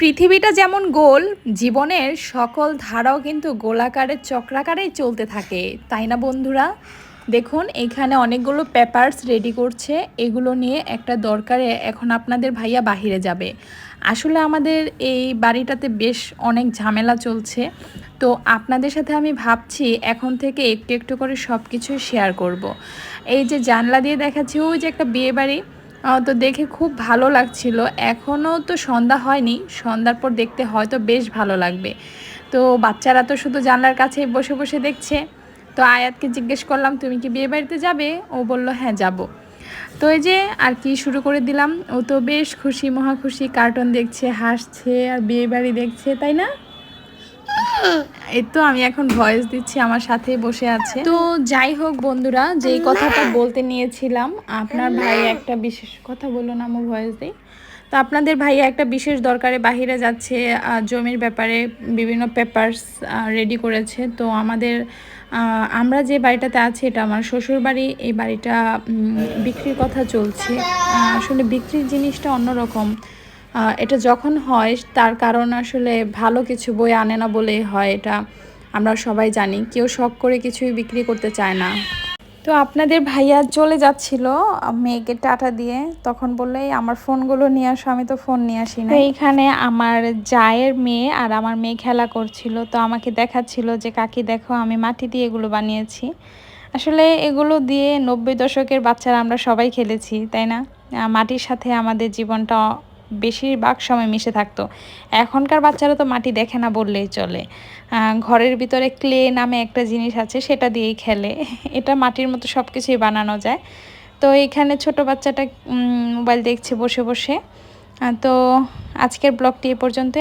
পৃথিবীটা যেমন গোল, জীবনের সকল ধারাও কিন্তু গোলাকারের চক্রাকারেই চলতে থাকে, তাই না বন্ধুরা দেখুন, এখানে অনেকগুলো পেপারস রেডি করছে, এগুলো নিয়ে একটা দরকারে এখন আপনাদের ভাইয়া বাহিরে যাবে আসলে আমাদের এই বাড়িটাতে বেশ অনেক ঝামেলা চলছে, তো আপনাদের সাথে আমি ভাবছি এখন থেকে একটু একটু করে সব কিছুই শেয়ার করব। এই যে জানলা দিয়ে দেখাচ্ছি, ওই যে একটা বিয়ে বাড়ি তো দেখে খুব ভালো লাগছিল। এখনও তো সন্ধ্যা হয়নি। সন্ধ্যার পর দেখতে হয়তো বেশ ভালো লাগবে। তো বাচ্চারা তো শুধু জানলার কাছে বসে বসে দেখছে। তো আয়াতকে জিজ্ঞেস করলাম, তুমি কি বিয়ে বাড়িতে যাবে? ও বলল হ্যাঁ যাব। তো এই যে আর কি শুরু করে দিলাম। ও তো বেশ খুশি, মহা খুশি কার্টুন দেখছে, হাসছে, আর বিয়ে বাড়ি দেখছে, তাই না? এই তো আমি এখন ভয়েস দিচ্ছি আমার সাথে বসে আছে। তো যাই হোক বন্ধুরা, যেই কথাটা বলতে নিয়েছিলাম, আপনার ভাই একটা বিশেষ কথা বলল না আমি ভয়েস দিই। তো আপনাদের ভাইয়া একটা বিশেষ দরকারে বাহিরে যাচ্ছে জমির ব্যাপারে বিভিন্ন পেপারস রেডি করেছে। তো আমাদের আমরা যে বাড়িটাতে আছি, এটা আমার শ্বশুর বাড়ি, এই বাড়িটা বিক্রির কথা চলছে। আসলে বিক্রির জিনিসটা অন্যরকম। এটা যখন হয়, তার কারণ আসলে ভালো কিছু বই আনে না বলেই হয়, এটা আমরা সবাই জানি। কেউ শখ করে কিছুই বিক্রি করতে চায় না। তো আপনাদের ভাইয়া চলে যাচ্ছিল, মেয়েকে টাটা দিয়ে। তখন বললে "এই আমার ফোনগুলো নিয়ে আসো, আমি তো ফোন নিয়ে আসি না এইখানে আমার জায়ের মেয়ে আর আমার মেয়ে খেলা করছিল, তো আমাকে দেখাচ্ছিল যে, কাকি, দেখো, আমি মাটি দিয়ে এগুলো বানিয়েছি। আসলে এগুলো দিয়ে নব্বই দশকের বাচ্চারা আমরা সবাই খেলেছি, তাই না? মাটির সাথে আমাদের জীবনটা বেশিরভাগ সময় মিশে থাকতো। এখনকার বাচ্চারা তো মাটি দেখে না বললেই চলে। ঘরের ভিতরে ক্লে নামে একটা জিনিস আছে, সেটা দিয়েই খেলে। এটা মাটির মতো সব কিছুই বানানো যায়। তো এখানে ছোট বাচ্চাটা মোবাইল দেখছে বসে বসে। তো আজকের ব্লগটি এ পর্যন্ত